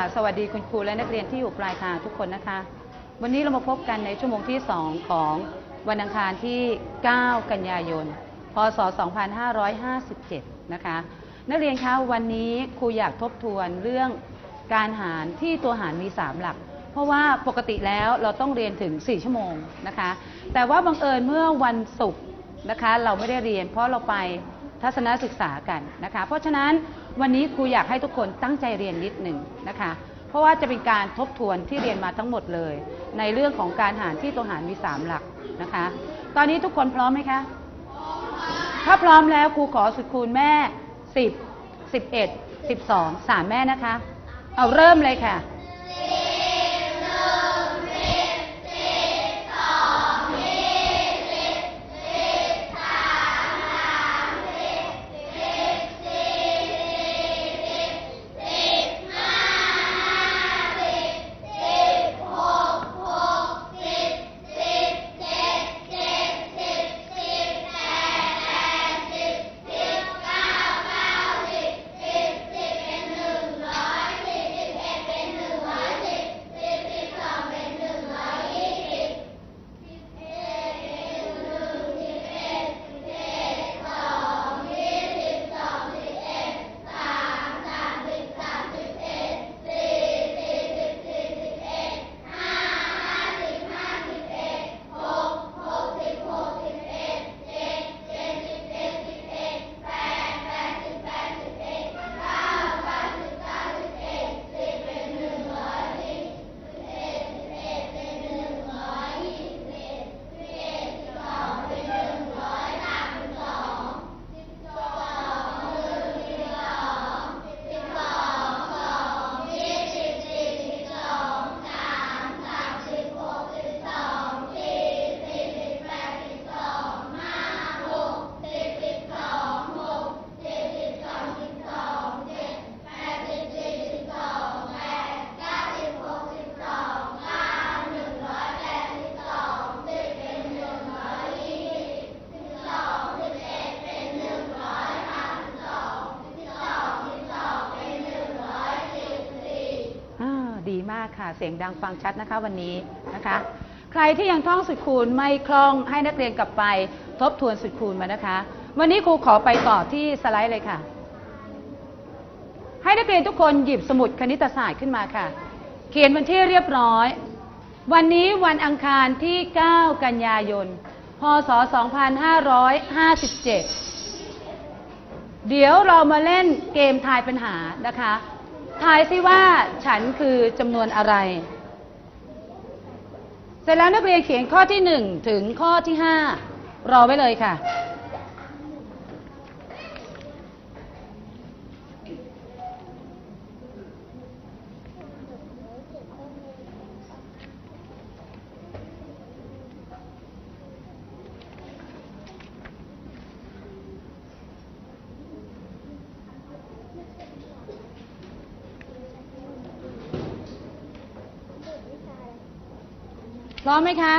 สวัสดีค่ะสวัสดีคุณครูและนักเรียนที่อยู่ปลายทางทุกคนนะคะ วันนี้เรามาพบกันในชั่วโมงที่ 2 ของวันอังคารที่ 9 กันยายน พศ 2557 นะคะ นักเรียนคะวันนี้ครูอยากทบทวนเรื่องการหารที่ตัวหารมี 3 หลัก เพราะว่าปกติแล้วเราต้องเรียนถึง 4 ชั่วโมงนะคะ แต่ว่าบังเอิญเมื่อวันศุกร์นะคะ เราไม่ได้เรียน เพราะเราไปทัศนศึกษากันนะคะ เพราะฉะนั้น วันนี้ครูอยากให้ทุกคนตั้งใจเรียนนิดหนึ่งนะคะ เพราะว่าจะเป็นการทบทวนที่เรียนมาทั้งหมดเลย ในเรื่องของการหารที่ตัวหารมี 3 หลักนะคะ ตอนนี้ทุกคนพร้อมไหมคะถ้าพร้อมแล้วครูขอสุดคูณแม่ 10 11 12 3 แม่นะคะ เอาเริ่มเลยค่ะ เสียงดังฟังชัดนะคะวันนี้นะคะ ใครที่ยังท่องสุดคูณไม่คล่องให้นักเรียนกลับไปทบทวนสุดคูณมานะคะ วันนี้ครูขอไปต่อที่สไลด์เลยค่ะ ให้นักเรียนทุกคนหยิบสมุดคณิตศาสตร์ขึ้นมาค่ะ เขียนวันที่เรียบร้อย วันนี้วันอังคารที่ 9 กันยายน พศ 2557 เดี๋ยวเรามาเล่นเกมทายปัญหานะคะ ทายซิว่าฉันคือจำนวนอะไร เสร็จแล้วนักเรียนเขียนข้อที่ 1 ถึงข้อที่ 5 รอไว้เลยค่ะ ร้อมไหมคะ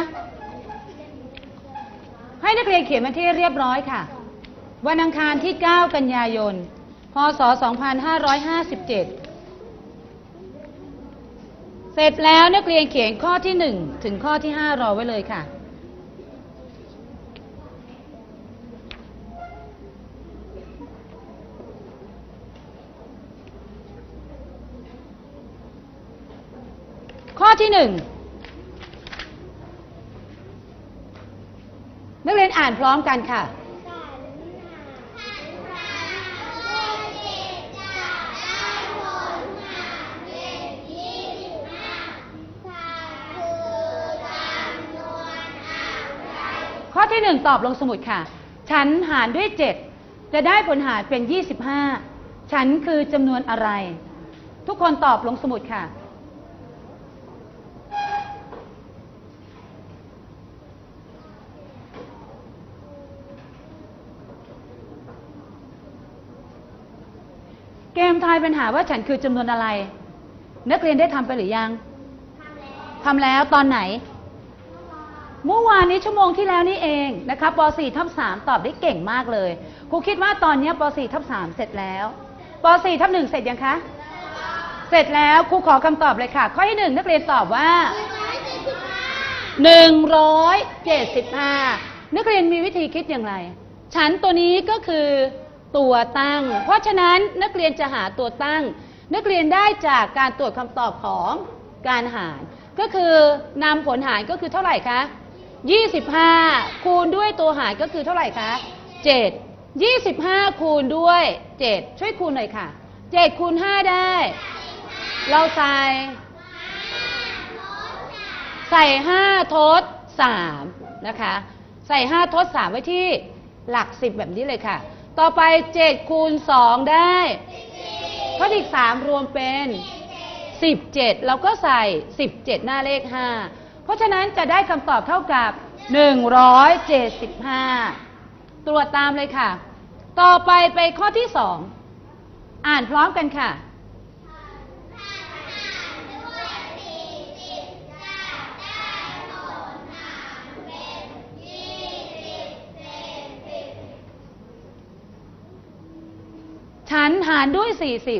ให้นักเรียนเขียนมาที่เรียบร้อยค่ะ วันอังคารที่ 9 กันยายน พศ 2557 เสร็จแล้วนักเรียนเขียนข้อที่ 1 ถึงข้อที่ 5 รอไว้เลยค่ะข้อที่1นั นักเรียนอ่านพร้อมกันค่ะข้อที่หนึ่งตอบลงสมุดค่ะ ฉันหารด้วย7จะได้ผลหารเป็น25ฉันคือจำนวนอะไร ทุกคนตอบลงสมุดค่ะ เกมทายปัญหาว่าฉันคือจำนวนอะไร นักเรียนได้ทำไปหรือยังทำแล้วตอนไหน เมื่อวานนี้ชั่วโมงที่แล้วนี่เองนะคะป .4 ทับ3ตอบได้เก่งมากเลย ครูคิดว่าตอนนี้ป .4 ทับ3เสร็จแล้วป .4 ทับ1เสร็จยังคะ เสร็จแล้วครูขอคำตอบเลยค่ะ ข้อที่หนึ่งนักเรียนตอบว่า175นักเรียนมีวิธีคิดอย่างไร ฉันตัวนี้ก็คือ ตัวตั้ง เพราะฉะนั้นนักเรียนจะหาตัวตั้ง นักเรียนได้จากการตรวจคำตอบของการหาร ก็คือนำผลหารก็คือเท่าไหร่คะ 25 คูณด้วยตัวหารก็คือเท่าไหร่คะ 7 25 คูณด้วย 7 ช่วยคูณหน่อยค่ะ 7 คูณ 5 ได้ เราใส่ใส่ 5 ทด 3 นะคะ ใส่ 5 ทด 3 ไว้ที่หลัก 10 แบบนี้เลยค่ะ ต่อไป 7 คูณ 2 ได้ เพราะอีก 3 รวมเป็น 17 เราก็ใส่ 17 หน้าเลข 5 เพราะฉะนั้นจะได้คำตอบเท่ากับ 175 ตรวจตามเลยค่ะ ต่อไปไปข้อที่ 2 อ่านพร้อมกันค่ะ ฉันหารด้วย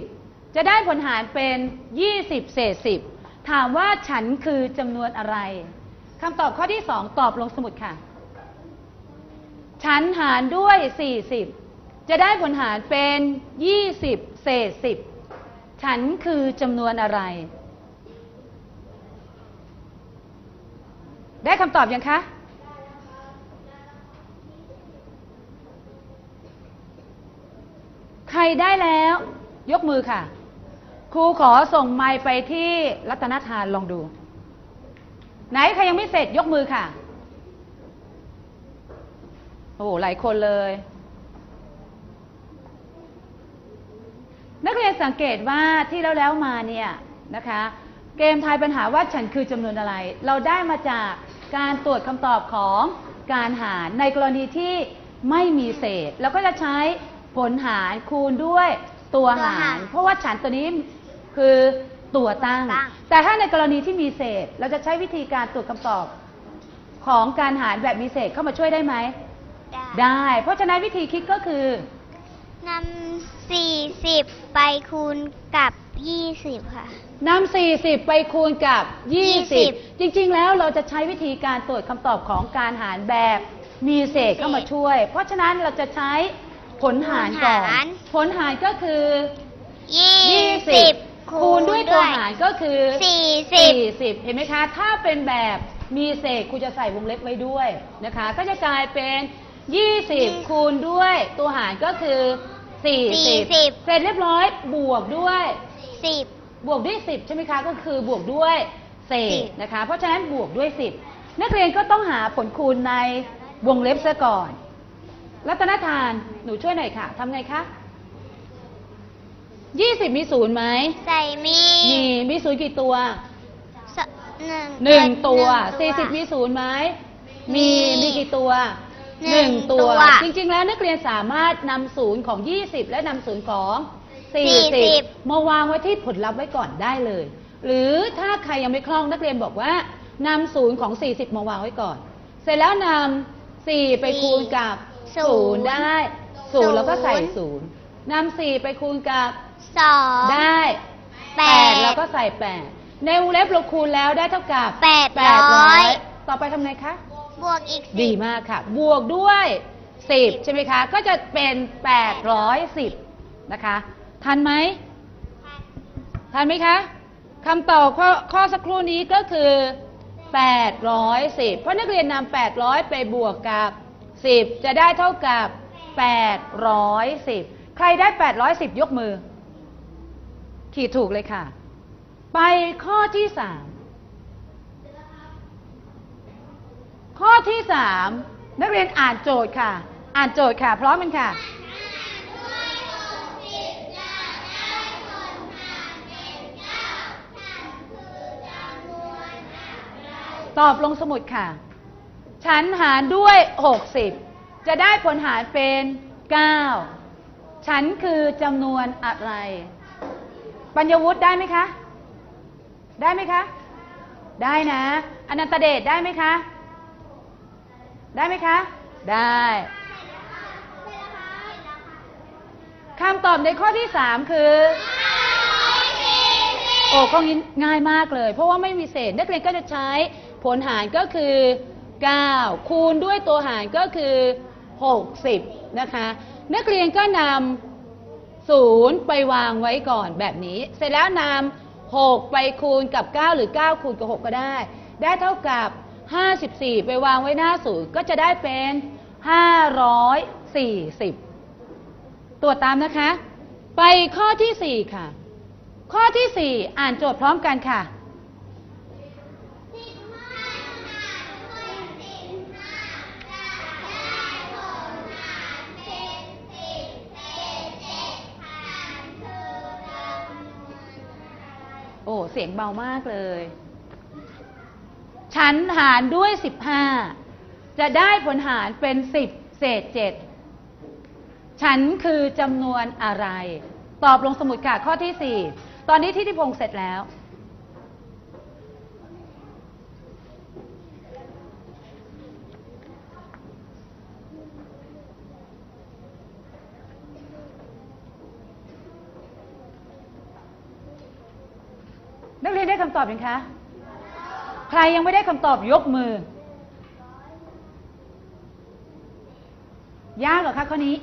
40 จะได้ผลหารเป็น 20 เศษ 10 ถามว่าฉันคือจำนวนอะไรคำตอบข้อที่ 2 ตอบลงสมุดค่ะ ฉันหารด้วย 40 จะได้ผลหารเป็น 20 เศษ 10 ฉันคือจำนวนอะไร ได้คำตอบยังคะ ใค รได้แล้ว ยกมือค่ะ ครูขอส่งไมค์ไปที่รัตนทานลองดู ไหนใครยังไม่เสร็จยกมือค่ะ โอ้โหหลายคนเลย นักเรียนสังเกตว่าที่แล้วแล้วมาเนี่ยนะคะ เกมทายปัญหาว่าฉันคือจำนวนอะไร เราได้มาจากการตรวจคำตอบของการหารในกรณีที่ไม่มีเศษ เราก็จะใช้ ผลหารคูณด้วยตัวหารเพราะว่าฉันตัวนี้คือตัวตั้ง ตั้ง แต่ถ้าในกรณีที่มีเศษ เราจะใช้วิธีการตรวจคำตอบของการหารแบบมีเศษเข้ามาช่วยได้ไหม ได้ได้เพราะฉะนั้นวิธีคิดก็คือนำสี่สิบไปคูณกับยี่สิบค่ะ นำ40 ไปคูณกับ20 จริงๆ แล้วเราจะใช้วิธีการตรวจคำตอบของการหารแบบมีเศษเข้ามาช่วย เพราะฉะนั้นเราจะใช้ ผลหารก่อนผลหารผลหารก็คือ ยี่สิบ20 คูณด้วยตัวหารก็คือสี่สิบ 40 เห็นไหมคะ ถ้าเป็นแบบมีเศษครูจะใส่วงเล็บไว้ด้วยนะคะ ก็จะกลายเป็น 20 คูณด้วยตัวหารก็คือ 40เสร็จเรียบร้อยบวกด้วย สิบ บวกด้วย 10 ใช่ไหมคะ ก็คือบวกด้วยเศษสิบนะคะ เพราะฉะนั้นบวกด้วย 10 นักเรียนก็ต้องหาผลคูณในวงเล็บซะก่อน รัตนทาน หนูช่วยหน่อยค่ะทำไงคะ20มีศูนย์ไหมใส่มีมีมีศูนย์กี่ตัวสหนึ่งหนึ่งตัวหนึ่ง40มีศูนย์ไหมมีมีมีกี่ตัวหนึ่งตัวตัว จริงๆ แล้วนักเรียนสามารถนำศูนย์ของ 20 และนำศูนย์ของ40 40 มาวางไว้ที่ผลลัพธ์ไว้ก่อนได้เลย หรือถ้าใครยังไม่คล่องนักเรียนบอกว่านำศูนย์ของ 40 มาวางไว้ก่อน เสร็จแล้วนำ4ไปคูณกับ ศูนย์0ได้ศูนย์แล้วก็ใส่ศูนย์ศูนย์นำ4ไปคูณกับสองได้แปแปดดแล้วก็ใส่แปดในวงเล็บเราคูณแล้วได้เท่ากับแปดร้อย800ต่อไปทำไงคะ บวกอีกสิบดีมากค่ะ บวกด้วยสิบใช่ไหมคะ ก็จะเป็นแปดร้อยสิบนะคะ ทันไหมทันไหมคะคำตอบข้อข้อสักครู่นี้ก็คือ 810 เพราะนักเรียนนำ800 ไปบวกกับ 10 จะได้เท่ากับ 810 ใครได้ 810 ยกมือ ขีดถูกเลยค่ะ ไปข้อที่ 3 ข้อที่ 3 นักเรียนอ่านโจทย์ค่ะ อ่านโจทย์ค่ะพร้อมกันค่ะตอบลงสมุดค่ะ ฉันหารด้วย 60 จะได้ผลหารเป็น 9 ฉันคือจำนวนอะไร ปัญญวุฒิได้ไหมคะ ได้ไหมคะ ได้นะ อนันตเดชได้ไหมคะ ได้ไหมคะ ได้คำตอบในข้อที่3คือโอ้ข้อนี้ง่ายมากเลย เพราะว่าไม่มีเศษนักเรียนก็จะใช้ผลหารก็คือ 9 คูณด้วยตัวหารก็คือ 60 นะคะ นักเรียนก็นำศูนย์ไปวางไว้ก่อนแบบนี้ เสร็จแล้วนำ6ไปคูณกับ 9 หรือ 9 คูณกับ 6 ก็ได้ ได้เท่ากับ 54 ไปวางไว้หน้าศูนย์ก็จะได้เป็น 540 ตรวจตามนะคะ ไปข้อที่ 4 ค่ะ ข้อที่ 4 อ่านโจทย์พร้อมกันค่ะ โอ้เสียงเบามากเลย ฉันหารด้วยสิบห้าจะได้ผลหารเป็นสิบเศษเจ็ดฉันคือจำนวนอะไร ตอบลงสมุดค่ะข้อที่สี่ตอนนี้ที่ทิพงศ์เสร็จแล้ว นักเรียนได้ คำตอบยังคะ ใครยังไม่ได้คำตอบยกมือ ยากเหรอคะข้อนี้